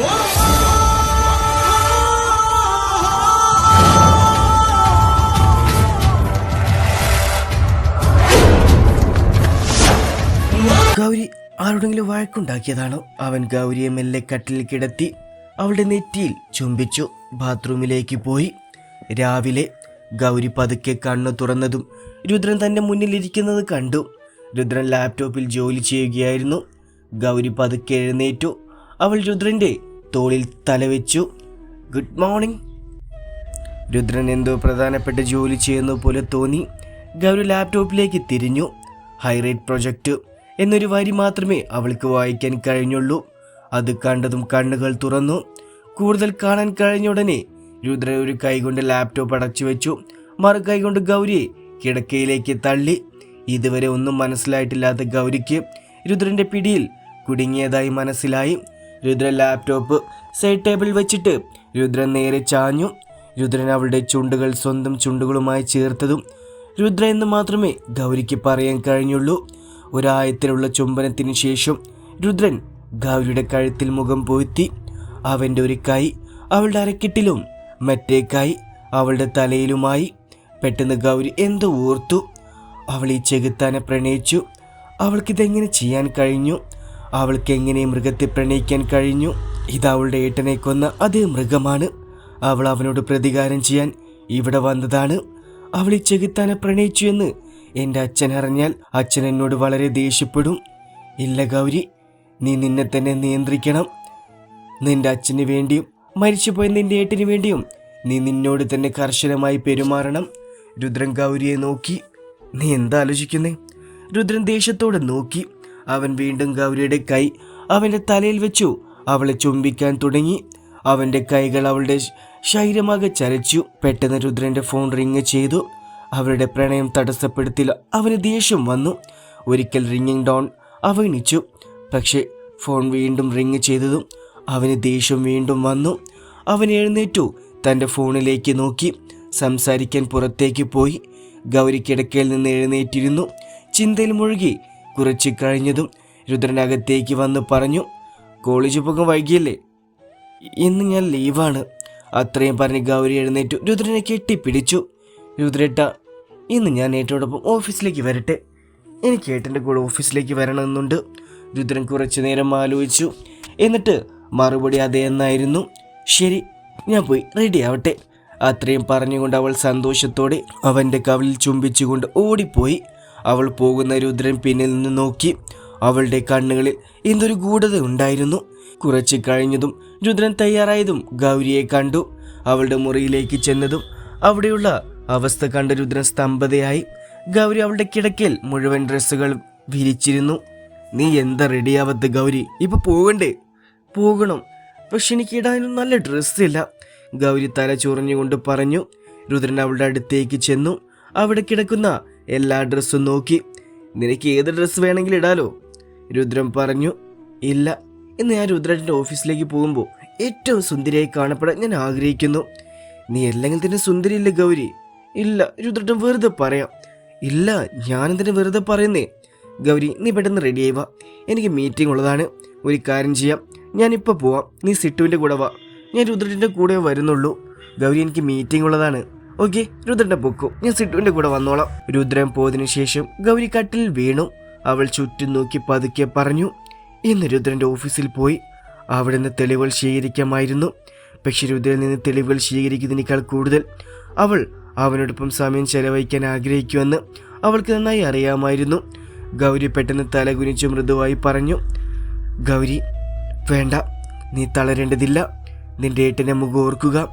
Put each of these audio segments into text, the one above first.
ഗൗരി ആരുടെങ്കിലും വഴക്കുണ്ടാക്കിയതാണോ? അവൻ ഗൗരിയെ മെല്ലെ കട്ടിൽ കിടത്തി അവളുടെ നെറ്റിയിൽ ചുംബിച്ചു. ബാത്റൂമിലേക്ക് പോയി. രാവിലെ ഗൗരി പതുക്കെ കണ്ണു തുറന്നതും രുദ്രൻ തന്റെ മുന്നിലിരിക്കുന്നത് കണ്ടു. രുദ്രൻ ലാപ്ടോപ്പിൽ ജോലി ചെയ്യുകയായിരുന്നു. ഗൗരി പതുക്കെ എഴുന്നേറ്റു. അവൾ രുദ്രന്റെ തോളിൽ തലവെച്ചു. ഗുഡ് മോർണിംഗ് രുദ്രൻ എന്തോ പ്രധാനപ്പെട്ട ജോലി ചെയ്യുന്ന പോലെ തോന്നി. ഗൗരി ലാപ്ടോപ്പിലേക്ക് തിരിഞ്ഞു. ഹൈറേറ്റ് പ്രൊജക്റ്റ് എന്നൊരു വരി മാത്രമേ അവൾക്ക് വായിക്കാൻ കഴിഞ്ഞുള്ളൂ. അത് കണ്ടതും കണ്ണുകൾ തുറന്നു. കൂടുതൽ കാണാൻ കഴിഞ്ഞ ഉടനെ രുദ്ര ഒരു കൈകൊണ്ട് ലാപ്ടോപ്പ് അടച്ചു വെച്ചു. മറു കൈകൊണ്ട് ഗൗരിയെ കിടക്കയിലേക്ക് തള്ളി. ഇതുവരെ ഒന്നും മനസ്സിലായിട്ടില്ലാത്ത ഗൗരിക്ക് രുദ്രന്റെ പിടിയിൽ കുടുങ്ങിയതായി മനസ്സിലായി. രുദ്രൻ ലാപ്ടോപ്പ് സൈഡ് ടേബിൾ വെച്ചിട്ട് രുദ്രൻ നേരെ ചാഞ്ഞു. രുദ്രൻ അവളുടെ ചുണ്ടുകൾ സ്വന്തം ചുണ്ടുകളുമായി ചേർത്തതും രുദ്ര എന്ന് മാത്രമേ ഗൗരിക്ക് പറയാൻ കഴിഞ്ഞുള്ളൂ. ഒരായത്തിലുള്ള ചുംബനത്തിന് ശേഷം രുദ്രൻ ഗൗരിയുടെ കഴുത്തിൽ മുഖം പൂഴ്ത്തി അവന്റെ ഒരു കൈ അവളുടെ അരക്കെട്ടിലും മറ്റേ കൈ അവളുടെ തലയിലുമായി പെട്ടെന്ന് ഗൗരി എന്തോ ഓർത്തു. അവൾ ഈ ചെകുത്താനെ പ്രണയിച്ചു. അവൾക്കിതെങ്ങനെ ചെയ്യാൻ കഴിഞ്ഞു? അവൾക്ക് എങ്ങനെ മൃഗത്തെ പ്രണയിക്കാൻ കഴിഞ്ഞു? ഇത് അവളുടെ ഏട്ടനെ കൊന്ന അതേ മൃഗമാണ്. അവൾ അവനോട് പ്രതികാരം ചെയ്യാൻ ഇവിടെ വന്നതാണ്. അവൾ ഈ ചെകുത്താനെ പ്രണയിച്ചു എന്ന് എന്റെ അച്ഛൻ അറിഞ്ഞാൽ അച്ഛൻ എന്നോട് വളരെ ദേഷ്യപ്പെടും. ഇല്ല ഗൗരി നീ നിന്നെ തന്നെ നിയന്ത്രിക്കണം. നിന്റെ അച്ഛന് വേണ്ടിയും മരിച്ചുപോയ നിന്റെ ഏട്ടിന് വേണ്ടിയും നീ നിന്നോട് തന്നെ കർശനമായി പെരുമാറണം. രുദ്രൻ ഗൗരിയെ നോക്കി. നീ എന്താലോചിക്കുന്നേ രുദ്രൻ ദേഷ്യത്തോടെ നോക്കി. അവൻ വീണ്ടും ഗൗരിയുടെ കൈ അവന്റെ തലയിൽ വെച്ചു. അവളെ ചുംബിക്കാൻ തുടങ്ങി. അവന്റെ കൈകൾ അവളുടെ ശൈരമാകെ ചരച്ചു. പെട്ടെന്ന് രുദ്രന്റെ ഫോൺ റിങ് ചെയ്തു. അവരുടെ പ്രണയം തടസ്സപ്പെടുത്തില്ല അവന് ദേഷ്യം വന്നു. ഒരിക്കൽ റിങ്ങിങ് ഡോൺ അവഗണിച്ചു. പക്ഷേ ഫോൺ വീണ്ടും റിങ് ചെയ്തതും അവന് ദേഷ്യം വീണ്ടും വന്നു. അവൻ എഴുന്നേറ്റു. തന്റെ ഫോണിലേക്ക് നോക്കി. സംസാരിക്കാൻ പുറത്തേക്ക് പോയി. ഗൗരിക്കിടക്കയിൽ നിന്ന് എഴുന്നേറ്റിരുന്നു. ചിന്തയിൽ മുഴുകി. കുറച്ച് കഴിഞ്ഞതും രുദ്രനകത്തേക്ക് വന്ന് പറഞ്ഞു കോളേജ് പോകാൻ വൈകിയല്ലേ? ഇന്ന് ഞാൻ ലീവാണ്. അത്രയും പറഞ്ഞ് ഗൗരി എഴുന്നേറ്റു. രുദ്രനെ കെട്ടിപ്പിടിച്ചു. രുദ്രേട്ട ഇന്ന് ഞാൻ ഏട്ടോടൊപ്പം ഓഫീസിലേക്ക് വരട്ടെ. എനിക്ക് ഏട്ടന്റെ കൂടെ ഓഫീസിലേക്ക് വരണമെന്നുണ്ട്. രുദ്രൻ കുറച്ചു നേരം ആലോചിച്ചു. എന്നിട്ട് മറുപടി അതെ എന്നായിരുന്നു. ശരി ഞാൻ പോയി റെഡി ആവട്ടെ അത്രയും പറഞ്ഞുകൊണ്ട് അവൾ സന്തോഷത്തോടെ അവന്റെ കവലിൽ ചുംബിച്ചുകൊണ്ട് ഓടിപ്പോയി. അവൾ പോകുന്ന രുദ്രൻ പിന്നിൽ നിന്ന് നോക്കി. അവളുടെ കണ്ണുകളിൽ എന്തൊരു ഗൂഢത ഉണ്ടായിരുന്നു. കുറച്ച് കഴിഞ്ഞതും രുദ്രൻ തയ്യാറായതും ഗൗരിയെ കണ്ടു. അവളുടെ മുറിയിലേക്ക് ചെന്നതും അവിടെയുള്ള അവസ്ഥ കണ്ട രുദ്രൻ സ്തംഭതയായി. ഗൗരി അവളുടെ കിടക്കയിൽ മുഴുവൻ ഡ്രസ്സുകൾ വിരിച്ചിരുന്നു. നീ എന്താ റെഡിയാവത്ത് ഗൗരി? ഇപ്പൊ പോകണ്ടേ? പോകണം. പക്ഷെ എനിക്ക് ഇടാനും നല്ല ഡ്രസ്സില്ല ഗൗരി തല ചൊറിഞ്ഞുകൊണ്ട് പറഞ്ഞു. രുദ്രൻ അവളുടെ അടുത്തേക്ക് ചെന്നു. അവിടെ കിടക്കുന്ന എല്ലാ ഡ്രസ്സും നോക്കി. നിനക്ക് ഏത് ഡ്രസ്സ് വേണമെങ്കിലും ഇടാലോ? രുദ്രം പറഞ്ഞു ഇല്ല. ഇന്ന് ഞാൻ രുദ്രന്റെ ഓഫീസിലേക്ക് പോകുമ്പോൾ ഏറ്റവും സുന്ദരിയായി കാണപ്പെടാൻ ഞാൻ ആഗ്രഹിക്കുന്നു. നീ അല്ലെങ്കിൽ തന്നെ സുന്ദരിയില്ല ഗൗരി? ഇല്ല. രുദ്രട്ടൻ വെറുതെ പറയാം ഇല്ല ഞാനെന്തിനു വെറുതെ പറയുന്നേ. ഗൗരി നീ പെട്ടെന്ന് റെഡി ആയി വാ. എനിക്ക് മീറ്റിംഗ് ഉള്ളതാണ്. ഒരു കാര്യം ചെയ്യാം. ഞാനിപ്പോൾ പോവാം. നീ സിട്ടുവിന്റെ കൂടെ വാ. ഞാൻ രുദ്രട്ടിന്റെ കൂടെ വരുന്നുള്ളൂ. ഗൗരി എനിക്ക് മീറ്റിംഗ് ഉള്ളതാണ്. ഓക്കെ രുദ്രന്റെ പൊക്കു ഞാൻ സിട്ടുവിന്റെ കൂടെ വന്നോളാം. രുദ്രൻ പോയതിനു ശേഷം ഗൗരി കട്ടിൽ വീണു. അവൾ ചുറ്റും നോക്കി പതുക്കെ പറഞ്ഞു ഇന്ന് രുദ്രന്റെ ഓഫീസിൽ പോയി. അവിടെ നിന്ന് തെളിവുകൾ ശേഖരിക്കാമായിരുന്നു. പക്ഷെ രുദ്രനിൽ നിന്ന് തെളിവുകൾ ശേഖരിക്കുന്നതിനേക്കാൾ കൂടുതൽ അവൾ അവനോടൊപ്പം സമയം ചെലവഴിക്കാൻ ആഗ്രഹിക്കുമെന്ന് അവൾക്ക് നന്നായി അറിയാമായിരുന്നു. ഗൗരി പെട്ടെന്ന് തലകുനിച്ചു മൃദുവായി പറഞ്ഞു ഗൗരി വേണ്ട. നീ തളരേണ്ടതില്ല. നിന്റെ ഏട്ടനെ മുഖം ഓർക്കുക.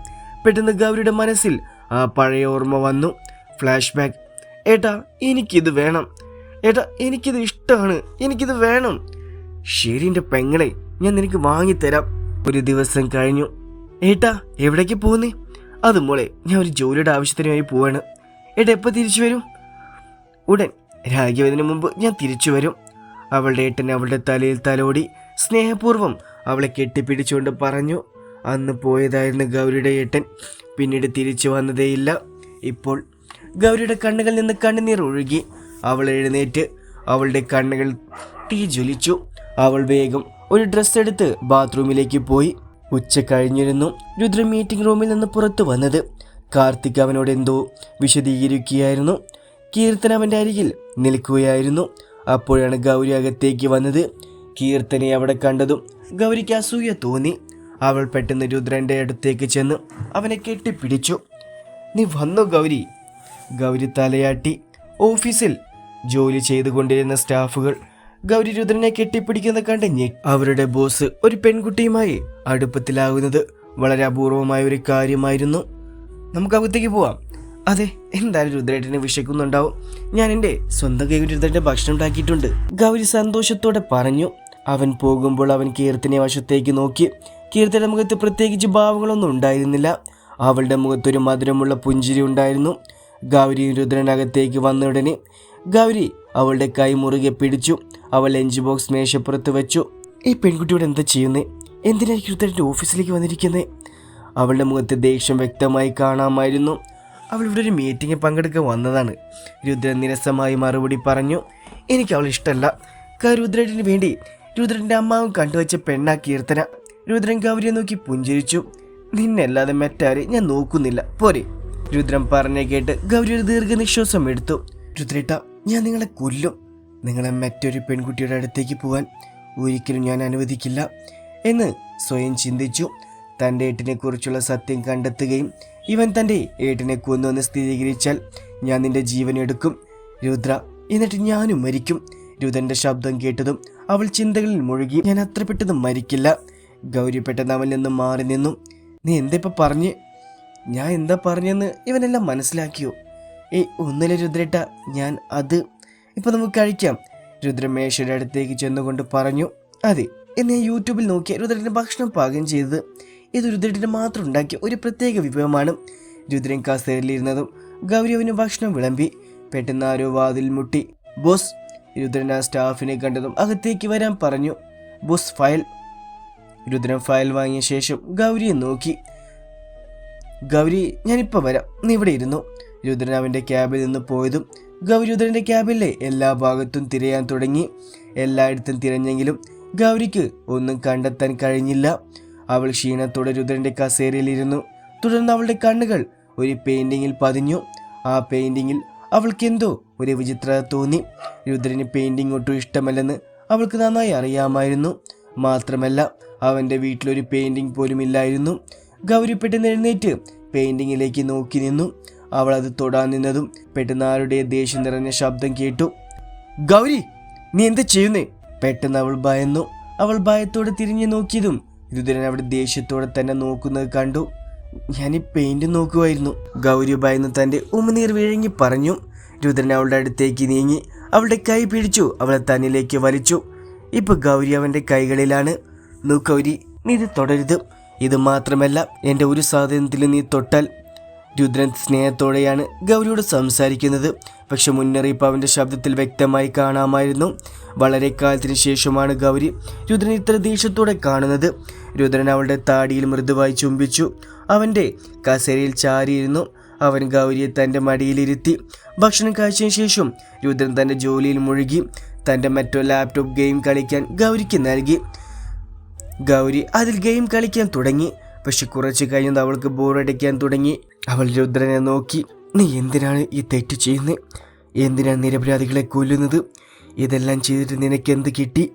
പെട്ടെന്ന് ഗൗരിയുടെ മനസ്സിൽ ആ പഴയ ഓർമ്മ വന്നു. ഫ്ലാഷ് ബാക്ക് ഏട്ടാ എനിക്കിത് വേണം. ഏട്ടാ എനിക്കിത് ഇഷ്ടമാണ് എനിക്കിത് വേണം. ശരി പെങ്ങളെ ഞാൻ നിനക്ക് വാങ്ങിത്തരാം. ഒരു ദിവസം കഴിഞ്ഞു. ഏട്ടാ എവിടേക്ക് പോകുന്നേ അത് മോളെ ഞാൻ ഒരു ജോലിയുടെ ആവശ്യത്തിനായി പോവാണ്. ഏട്ടാ എപ്പോൾ തിരിച്ചു വരും? ഉടൻ രാഘവതിന് മുമ്പ് ഞാൻ തിരിച്ചു വരും. അവളുടെ ഏട്ടൻ അവളുടെ തലയിൽ തലോടി. സ്നേഹപൂർവം അവളെ കെട്ടിപ്പിടിച്ചുകൊണ്ട് പറഞ്ഞു. അന്ന് പോയതായിരുന്നു ഗൗരിയുടെ ഏട്ടൻ. പിന്നീട് തിരിച്ചു വന്നതേയില്ല. ഇപ്പോൾ ഗൗരിയുടെ കണ്ണുകളിൽ നിന്ന് കണ്ണുനീർ ഒഴുകി. അവൾ എഴുന്നേറ്റ് അവളുടെ കണ്ണുകൾ തീ ജ്വലിച്ചു. അവൾ വേഗം ഒരു ഡ്രസ്സ് എടുത്ത് ബാത്റൂമിലേക്ക് പോയി. ഉച്ച കഴിഞ്ഞിരുന്നു. രുദ്ര മീറ്റിംഗ് റൂമിൽ നിന്ന് പുറത്തു വന്നത്. കാർത്തിക് അവനോട് എന്തോ വിശദീകരിക്കുകയായിരുന്നു. കീർത്തൻ അവന്റെ അരികിൽ നിൽക്കുകയായിരുന്നു. അപ്പോഴാണ് ഗൗരി അകത്തേക്ക് വന്നത്. കീർത്തനെ അവിടെ കണ്ടതും ഗൗരിക്ക് അസൂയ തോന്നി. അവൾ പെട്ടെന്ന് രുദ്രന്റെ അടുത്തേക്ക് ചെന്ന് അവനെ കെട്ടിപ്പിടിച്ചു. നീ വന്നു ഗൗരി? ഗൗരി തലയാട്ടി. ഓഫീസിൽ ജോലി ചെയ്തുകൊണ്ടിരുന്ന സ്റ്റാഫുകൾ ഗൗരി രുദ്രനെ കെട്ടിപ്പിടിക്കുന്ന കണ്ട് അവരുടെ ബോസ് ഒരു പെൺകുട്ടിയുമായി അടുപ്പത്തിലാകുന്നത് വളരെ അപൂർവമായ ഒരു കാര്യമായിരുന്നു. നമുക്ക് അകത്തേക്ക് പോവാം. അതെ എന്തായാലും രുദ്രേട്ടനെ വിശക്കുന്നുണ്ടാവും ഞാൻ എന്റെ സ്വന്തം കൈ രുദ്രന്റെ ഭക്ഷണം ഉണ്ടാക്കിയിട്ടുണ്ട്. ഗൗരി സന്തോഷത്തോടെ പറഞ്ഞു. അവൻ പോകുമ്പോൾ അവൻ കീർത്തിനെ വശത്തേക്ക് നോക്കി. കീർത്തന്റെ മുഖത്ത് പ്രത്യേകിച്ച് ഭാവങ്ങളൊന്നും ഉണ്ടായിരുന്നില്ല. അവളുടെ മുഖത്തൊരു മധുരമുള്ള പുഞ്ചിരി ഉണ്ടായിരുന്നു. ഗൗരി രുദ്രനകത്തേക്ക് വന്ന ഉടനെ ഗൗരി അവളുടെ കൈ മുറുകെ പിടിച്ചു. അവൾ ലഞ്ച് ബോക്സ് മേശപ്പുറത്ത് വെച്ചു. ഈ പെൺകുട്ടിയോട് എന്താ ചെയ്യുന്നേ? എന്തിനാണ് രുദ്രന്റെ ഓഫീസിലേക്ക് വന്നിരിക്കുന്നത് അവളുടെ മുഖത്ത് ദേഷ്യം വ്യക്തമായി കാണാമായിരുന്നു. അവൾ ഇവിടെ ഒരു മീറ്റിംഗിൽ പങ്കെടുക്കാൻ വന്നതാണ് രുദ്രൻ നിരസമായി മറുപടി പറഞ്ഞു. എനിക്ക് അവൾ ഇഷ്ടമല്ല. രുദ്രന് വേണ്ടി രുദ്രന്റെ അമ്മാവും കണ്ടുവച്ച പെണ്ണാ കീർത്തന. രുദ്രൻ ഗൗരിയെ നോക്കി പുഞ്ചിരിച്ചു. നിന്നല്ലാതെ മറ്റാരെ ഞാൻ നോക്കുന്നില്ല. പോരെ. രുദ്രൻ പറഞ്ഞ കേട്ട് ഗൗരി ഒരു ദീർഘനിശ്വാസം എടുത്തു. രുദ്രേട്ട ഞാൻ നിങ്ങളെ കൊല്ലും. നിങ്ങളെ മറ്റൊരു പെൺകുട്ടിയുടെ അടുത്തേക്ക് പോകാൻ ഒരിക്കലും ഞാൻ അനുവദിക്കില്ല എന്ന് സ്വയം ചിന്തിച്ചു. തന്റെ ഏട്ടിനെ കുറിച്ചുള്ള സത്യം കണ്ടെത്തുകയും ഇവൻ തന്റെ ഏട്ടിനെ കൊന്നുവെന്ന് സ്ഥിരീകരിച്ചാൽ ഞാൻ നിന്റെ ജീവൻ എടുക്കും. രുദ്ര എന്നിട്ട് ഞാനും മരിക്കും. രുദ്രന്റെ ശബ്ദം കേട്ടതും അവൾ ചിന്തകളിൽ മുഴുകി ഞാൻ അത്ര പെട്ടെന്ന് മരിക്കില്ല. ഗൗരി പെട്ടെന്ന് നിന്നും മാറി നിന്നു. നീ എന്താ പറഞ്ഞ്? ഞാൻ എന്താ പറഞ്ഞെന്ന് ഇവനെല്ലാം മനസ്സിലാക്കിയോ? ഏയ് ഒന്നിലെ രുദ്രേട്ട ഞാൻ അത്. ഇപ്പം നമുക്ക് കഴിക്കാം. രുദ്രമേശയുടെ അടുത്തേക്ക് ചെന്നുകൊണ്ട് പറഞ്ഞു അതെ എന്ന് യൂട്യൂബിൽ നോക്കിയ രുദ്രന്റെ ഭക്ഷണം പാകം ചെയ്തത്. ഇത് രുദ്രട്ടിന് മാത്രം ഉണ്ടാക്കിയ ഒരു പ്രത്യേക വിഭവമാണ്. രുദ്രൻ കസേരയിലിരുന്നതും ഗൗരി അവന് ഭക്ഷണം വിളമ്പി പെട്ടെന്ന് ആരോ വാതിൽ മുട്ടി. ബോസ് രുദ്രൻ ആ സ്റ്റാഫിനെ കണ്ടതും അകത്തേക്ക് വരാൻ പറഞ്ഞു. ബോസ് ഫയൽ രുദ്രൻ ഫയൽ വാങ്ങിയ ശേഷം ഗൗരിയെ നോക്കി. ഗൗരി ഞാനിപ്പോൾ വരാം. നീ ഇവിടെ ഇരുന്നു. രുദ്രൻ അവന്റെ ക്യാബിൽ നിന്ന് പോയതും ഗൗരി രുദ്രന്റെ ക്യാബിലെ എല്ലാ ഭാഗത്തും തിരയാൻ തുടങ്ങി. എല്ലായിടത്തും തിരഞ്ഞെങ്കിലും ഗൗരിക്ക് ഒന്നും കണ്ടെത്താൻ കഴിഞ്ഞില്ല. അവൾ ക്ഷീണത്തോടെ രുദ്രന്റെ കസേരയിലിരുന്നു. തുടർന്ന് അവളുടെ കണ്ണുകൾ ഒരു പെയിന്റിങ്ങിൽ പതിഞ്ഞു. ആ പെയിന്റിങ്ങിൽ അവൾക്ക് എന്തോ ഒരു വിചിത്രത തോന്നി. രുദ്രന് പെയിന്റിംഗ് ഒട്ടും ഇഷ്ടമല്ലെന്ന് അവൾക്ക് നന്നായി അറിയാമായിരുന്നു. മാത്രമല്ല അവന്റെ വീട്ടിലൊരു പെയിന്റിംഗ് പോലും ഇല്ലായിരുന്നു. ഗൗരി പെട്ടെന്ന് എഴുന്നേറ്റ് പെയിൻറിങ്ങിലേക്ക് നോക്കി നിന്നു. അവൾ അത് തൊടാൻ നിന്നതും പെട്ടെന്ന് ആരുടെ ദേഷ്യം നിറഞ്ഞ ശബ്ദം കേട്ടു. ഗൗരി നീ എന്താ ചെയ്യുന്നേ? പെട്ടെന്ന് അവൾ ഭയന്നു. അവൾ ഭയത്തോടെ തിരിഞ്ഞു നോക്കിയതും രുദ്രൻ അവിടെ ദേഷ്യത്തോടെ തന്നെ നോക്കുന്നത് കണ്ടു. ഞാൻ ഈ പെയിന്റ് നോക്കുമായിരുന്നു ഗൗരി ഭയന്ന് തന്റെ ഉമിനീർ വിഴുങ്ങി പറഞ്ഞു. രുദ്രൻ അവളുടെ അടുത്തേക്ക് നീങ്ങി അവളുടെ കൈ പിടിച്ചു. അവളെ തന്നിലേക്ക് വലിച്ചു. ഇപ്പൊ ഗൗരി അവന്റെ കൈകളിലാണ്. നൂ നീ ഇത് തുടരുത്. ഇത് മാത്രമല്ല എന്റെ ഒരു സാധനത്തിൽ നീ തൊട്ടാൽ. രുദ്രൻ സ്നേഹത്തോടെയാണ് ഗൗരിയോട് സംസാരിക്കുന്നത്. പക്ഷെ മുന്നറിയിപ്പ് അവന്റെ ശബ്ദത്തിൽ വ്യക്തമായി കാണാമായിരുന്നു. വളരെ കാലത്തിന് ശേഷമാണ് ഗൗരി രുദ്രൻ ഇത്ര ദേഷ്യത്തോടെ കാണുന്നത്. രുദ്രൻ അവളുടെ താടിയിൽ മൃദുവായി ചുംബിച്ചു. അവന്റെ കസേരയിൽ ചാരിയിരുന്നു. അവൻ ഗൗരിയെ തന്റെ മടിയിലിരുത്തി. ഭക്ഷണം കഴിച്ചതിന് ശേഷം രുദ്രൻ തന്റെ ജോലിയിൽ മുഴുകി. തന്റെ മറ്റോ ലാപ്ടോപ്പ് ഗെയിം കളിക്കാൻ ഗൗരിക്ക് നൽകി. ഗൗരി അതിൽ ഗെയിം കളിക്കാൻ തുടങ്ങി. പക്ഷെ കുറച്ച് കഴിഞ്ഞത് അവൾക്ക് ബോറടിക്കാൻ തുടങ്ങി. അവൾ രുദ്രനെ നോക്കി. നീ എന്തിനാണ് ഈ തെറ്റ് ചെയ്യുന്നത് എന്തിനാണ് നിരപരാധികളെ കൊല്ലുന്നത്? ഇതെല്ലാം ചെയ്തിട്ട് നിനക്ക് എന്ത് കിട്ടി?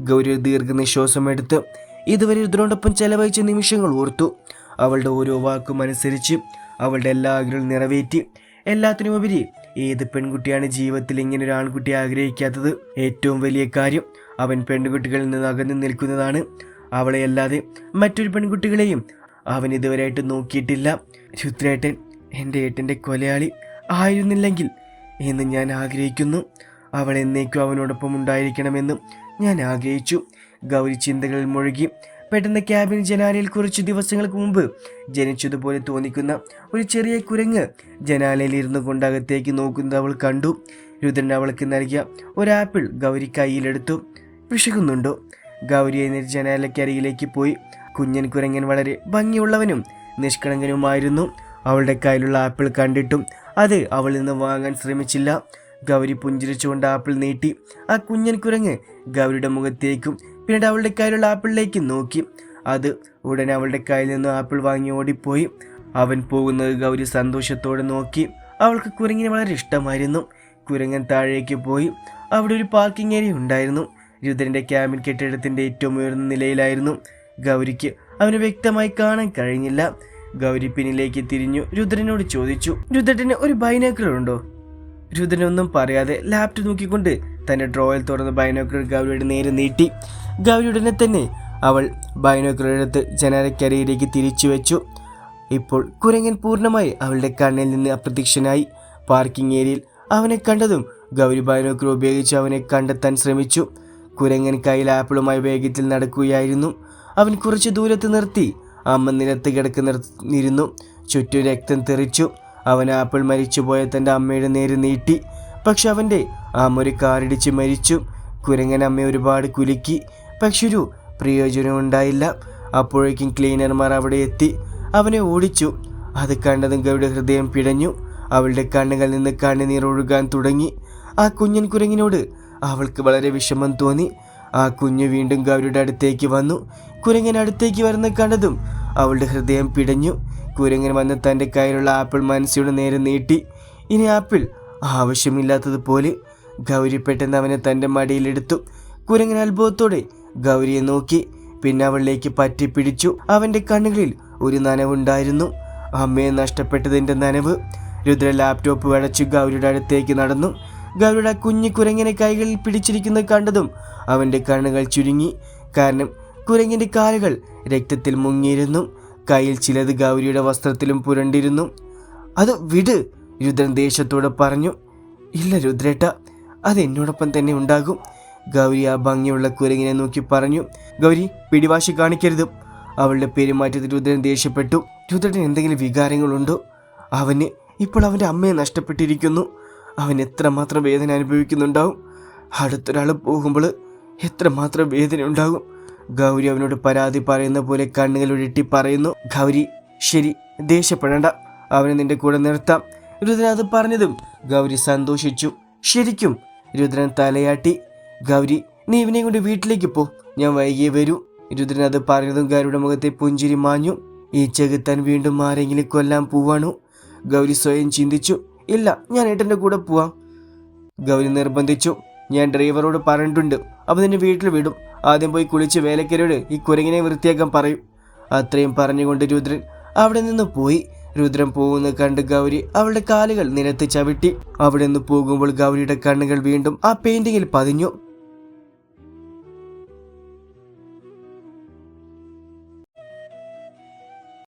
ഗൗരി ദീർഘനിശ്വാസം എടുത്ത് ഇതുവരെ രുദ്രനോടൊപ്പം ചെലവഴിച്ച നിമിഷങ്ങൾ ഓർത്തു. അവളുടെ ഓരോ വാക്കും അനുസരിച്ച് അവളുടെ എല്ലാ ആഗ്രഹങ്ങളും നിറവേറ്റി. എല്ലാത്തിനും എല്ലാത്തിനുമുപരി ഏത് പെൺകുട്ടിയാണ് ജീവിതത്തിൽ ഇങ്ങനെ ഒരു ആൺകുട്ടിയെ ആഗ്രഹിക്കാത്തത്? ഏറ്റവും വലിയ കാര്യം അവൻ പെൺകുട്ടികളിൽ നിന്ന് അകന്നു നിൽക്കുന്നതാണ്. അവളെ അല്ലാതെ മറ്റൊരു പെൺകുട്ടികളെയും അവൻ ഇതുവരെയായിട്ട് നോക്കിയിട്ടില്ല. രുദ്രേട്ടൻ എന്റെ ഏട്ടന്റെ കൊലയാളി ആയിരുന്നില്ലെങ്കിൽ എന്ന് ഞാൻ ആഗ്രഹിക്കുന്നു. അവൾ എന്നേക്കും അവനോടൊപ്പം ഉണ്ടായിരിക്കണമെന്നും ഞാൻ ആഗ്രഹിച്ചു. ഗൗരി ചിന്തകളിൽ മുഴുകി. പെട്ടെന്ന് ക്യാബിൻ ജനാലയിൽ കുറച്ച് ദിവസങ്ങൾക്ക് മുമ്പ് ജനിച്ചതുപോലെ തോന്നിക്കുന്ന ഒരു ചെറിയ കുരങ്ങ് ജനാലയിൽ ഇരുന്നു കൊണ്ട് അകത്തേക്ക് നോക്കുന്നത് അവൾ കണ്ടു. രുദ്രൻ അവൾക്ക് നൽകിയ ഒരു ആപ്പിൾ ഗൗരി കയ്യിലെടുത്തു. വിശക്കുന്നുണ്ടോ? ഗൗരി ജനാലയ്ക്കരികിലേക്ക് പോയി. കുഞ്ഞൻ കുരങ്ങൻ വളരെ ഭംഗിയുള്ളവനും നിഷ്കളങ്കനുമായിരുന്നു. അവളുടെ കയ്യിലുള്ള ആപ്പിൾ കണ്ടിട്ടും അത് അവളിൽ നിന്ന് വാങ്ങാൻ ശ്രമിച്ചില്ല. ഗൗരി പുഞ്ചിരിച്ചുകൊണ്ട് ആപ്പിൾ നീട്ടി. ആ കുഞ്ഞൻ കുരങ്ങ് ഗൗരിയുടെ മുഖത്തേക്കും പിന്നീട് അവളുടെ കയ്യിലുള്ള ആപ്പിളിലേക്ക് നോക്കി. അത് ഉടനെ അവളുടെ കയ്യിൽ നിന്ന് ആപ്പിൾ വാങ്ങി ഓടിപ്പോയി. അവൻ പോകുന്നത് ഗൗരി സന്തോഷത്തോടെ നോക്കി. അവൾക്ക് കുരങ്ങിനെ വളരെ ഇഷ്ടമായിരുന്നു. കുരങ്ങൻ താഴേക്ക് പോയി. അവിടെ ഒരു പാർക്കിംഗ് ഏരിയ ഉണ്ടായിരുന്നു. രുദ്രന്റെ ക്യാമ്പിൻ കെട്ടിടത്തിന്റെ ഏറ്റവും ഉയർന്ന നിലയിലായിരുന്നു ഗൗരിക്ക്. അവന് വ്യക്തമായി കാണാൻ കഴിഞ്ഞില്ല. ഗൗരി പിന്നിലേക്ക് തിരിഞ്ഞു രുദ്രനോട് ചോദിച്ചു രുദ്രന് ഒരു ബൈനോക്കുലർ ഉണ്ടോ? രുദ്രനൊന്നും പറയാതെ ലാപ്ടോപ്പ് നോക്കിക്കൊണ്ട് തന്റെ ഡ്രോയിൽ തുറന്ന് ബൈനോക്കുലർ ഗൗരിയുടെ നേരെ നീട്ടി. ഗൗരി ഉടനെ തന്നെ അവൾ ബൈനോക്കുലർ എടുത്ത് ജനലക്കരിയിലേക്ക് തിരിച്ചു വെച്ചു. ഇപ്പോൾ കുരങ്ങൻ പൂർണമായി അവളുടെ കണ്ണിൽ നിന്ന് അപ്രത്യക്ഷനായി. പാർക്കിംഗ് ഏരിയയിൽ അവനെ കണ്ടതും ഗൗരി ബൈനോക്കുലർ ഉപയോഗിച്ച് അവനെ കണ്ടെത്താൻ ശ്രമിച്ചു. കുരങ്ങൻ കയ്യിൽ ആപ്പിളുമായി വേഗത്തിൽ നടക്കുകയായിരുന്നു. അവൻ കുറച്ച് ദൂരത്ത് നിർത്തി. അമ്മ നിലത്ത് കിടക്ക് കിടക്കുന്നിരുന്നു ചുറ്റും രക്തം തെറിച്ചു. അവൻ ആപ്പിൾ മരിച്ചുപോയ തന്റെ അമ്മയുടെ നേരെ നീട്ടി. പക്ഷെ അവന്റെ അമ്മ ഒരു കാറിടിച്ച് മരിച്ചു. കുരങ്ങൻ അമ്മ ഒരുപാട് കുലുക്കി. പക്ഷെ ഒരു പ്രയോജനം ഉണ്ടായില്ല. അപ്പോഴേക്കും ക്ലീനർമാർ അവിടെ എത്തി. അവനെ ഓടിച്ചു. അത് കണ്ടതും ഗൗരിയുടെ ഹൃദയം പിടഞ്ഞു. അവളുടെ കണ്ണുകളിൽ നിന്ന് കണ്ണുനീർ ഒഴുകാൻ തുടങ്ങി. ആ കുഞ്ഞൻ കുരങ്ങിനോട് അവൾക്ക് വളരെ വിഷമം തോന്നി. ആ കുഞ്ഞ് വീണ്ടും ഗൗരിയുടെ അടുത്തേക്ക് വന്നു. കുരങ്ങൻ അടുത്തേക്ക് വരുന്ന കണ്ടതും അവളുടെ ഹൃദയം പിടഞ്ഞു. കുരങ്ങൻ വന്ന് തന്റെ കയ്യിലുള്ള ആപ്പിൾ മനസ്സിയുടെ നേരെ നീട്ടി. ഇനി ആപ്പിൾ ആവശ്യമില്ലാത്തതുപോലെ. ഗൗരി പെട്ടെന്ന് അവനെ തന്റെ മടിയിലെടുത്തു കുരങ്ങൻ അത്ഭുതത്തോടെ ഗൗരിയെ നോക്കി. പിന്നെ അവളിലേക്ക് പറ്റിപ്പിടിച്ചു അവന്റെ കണ്ണുകളിൽ ഒരു നനവുണ്ടായിരുന്നു. അമ്മയെ നഷ്ടപ്പെട്ടതിന്റെ നനവ്. രുദ്ര ലാപ്ടോപ്പ് അടച്ചു ഗൗരിയുടെ അടുത്തേക്ക് നടന്നു. ഗൗരിയുടെ കുഞ്ഞു കുരങ്ങിനെ കൈകളിൽ പിടിച്ചിരിക്കുന്നത് കണ്ടതും അവന്റെ കണ്ണുകൾ ചുരുങ്ങി. കാരണം കുരങ്ങിന്റെ കാലുകൾ രക്തത്തിൽ മുങ്ങിയിരുന്നു. കയ്യിൽ ചിലത് ഗൗരിയുടെ വസ്ത്രത്തിലും പുരണ്ടിരുന്നു. അത് വിട് രുദ്രൻ ദേഷ്യത്തോടെ പറഞ്ഞു. ഇല്ല രുദ്രേട്ട അത് എന്നോടൊപ്പം തന്നെ ഉണ്ടാകും ഗൗരി ആ ഭംഗിയുള്ള കുരങ്ങിനെ നോക്കി പറഞ്ഞു. ഗൗരി പിടിവാശി കാണിക്കരുത് അവളുടെ പെരുമാറ്റത്തിൽ രുദ്രൻ ദേഷ്യപ്പെട്ടു. രുദ്രൻ എന്തെങ്കിലും വികാരങ്ങളുണ്ടോ? അവന് ഇപ്പോൾ അവന്റെ അമ്മയെ നഷ്ടപ്പെട്ടിരിക്കുന്നു. അവൻ എത്രമാത്രം വേദന അനുഭവിക്കുന്നുണ്ടാവും? അടുത്തൊരാൾ പോകുമ്പോൾ എത്രമാത്രം വേദന ഉണ്ടാകും ഗൗരി അവനോട് പരാതി പറയുന്ന പോലെ കണ്ണുകൾ ഉരുട്ടി പറയുന്നു ഗൗരി ശരി ദേഷ്യപ്പെടേണ്ട. അവനെ നിന്റെ കൂടെ നിർത്താം. രുദ്രൻ അത് പറഞ്ഞതും ഗൗരി സന്തോഷിച്ചു. ശരിക്കും രുദ്രൻ തലയാട്ടി. ഗൗരി നീ ഇവനെ കൊണ്ട് വീട്ടിലേക്ക് പോ. ഞാൻ വൈകിയെ വരൂ. രുദ്രൻ അത് പറഞ്ഞതും ഗൗരിയുടെ മുഖത്തെ പുഞ്ചിരി മാഞ്ഞു. ഈ ചെകുത്താൻ വീണ്ടും ആരെങ്കിലും കൊല്ലാൻ പോവാണോ? ഗൗരി സ്വയം ചിന്തിച്ചു. ഇല്ല ഞാൻ ഏട്ടന്റെ കൂടെ പോവാം. ഗൗരി നിർബന്ധിച്ചു. ഞാൻ ഡ്രൈവറോട് പറഞ്ഞിട്ടുണ്ട്. അവൻ നിന്നെ വീട്ടിൽ വിടും. ആദ്യം പോയി കുളിച്ച് വേലക്കരോട് ഈ കുരങ്ങിനെ വൃത്തിയാക്കാൻ പറയും. അത്രയും പറഞ്ഞുകൊണ്ട് രുദ്രൻ അവിടെ നിന്ന് പോയി. രുദ്രൻ പോകുന്ന കണ്ട് ഗൗരി അവളുടെ കാലുകൾ നിലത്ത് ചവിട്ടി. അവിടെ നിന്ന് പോകുമ്പോൾ ഗൗരിയുടെ കണ്ണുകൾ വീണ്ടും ആ പെയിന്റിങ്ങിൽ പതിഞ്ഞു.